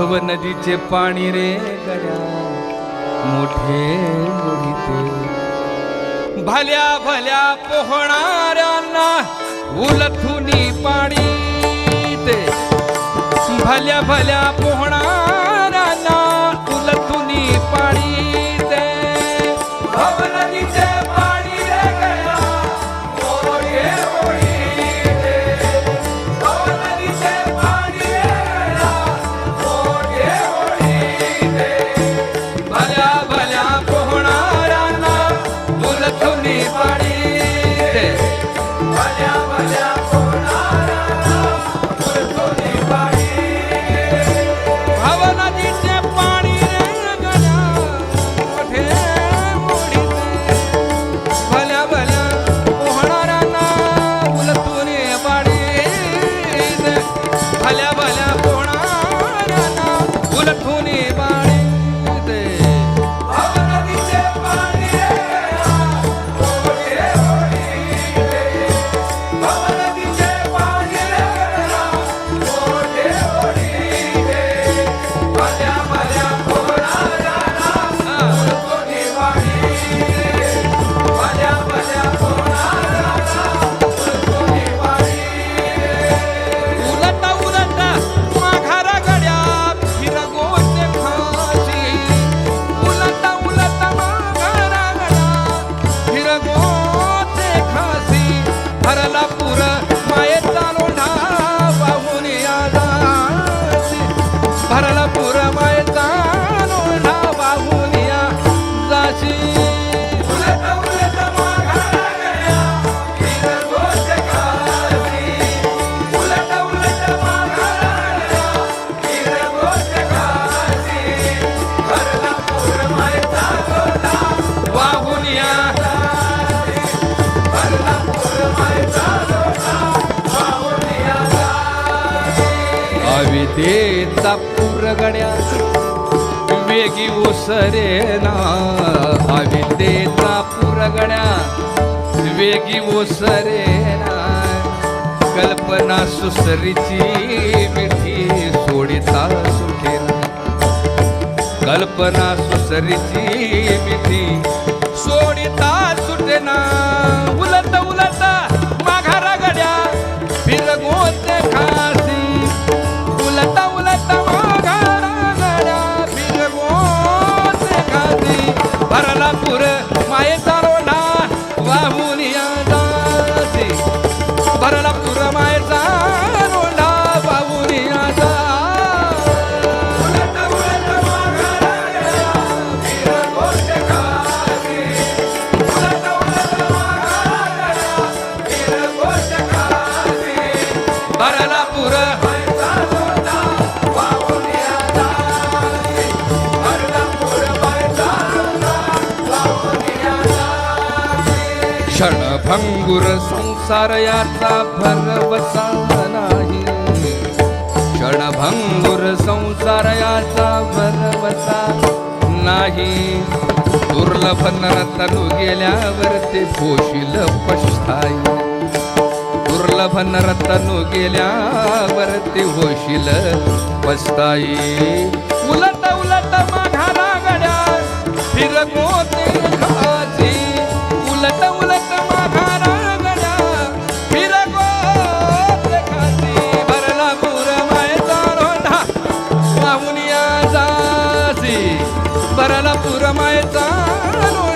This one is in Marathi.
भव नदीचे पाणी रे गड्या मोठे मोहिते. भल्या भल्या पोहणाऱ्यांना उलथुनी पाणी ते भल्या भल्या पोहणा my. विदेचा पुरगड्या वेगी ओसरेना अविद्येचा पुरगड्या वेगी ओसरेना कल्पना सुसरीची मिठी सोडिता सुठेना कल्पना सुसरीची मिठी सोडिता सुटेना வரலாபுர क्षणभंगुर संसार याचा भरवसा नाही. क्षणभंगुर संसार याचा भरवसा नाही. दुर्लभन नरतनु गेल्यावर ते पोशील पश्चाई दुर्लभन नरतनु गेल्यावर ते होशील पस्ताई maetano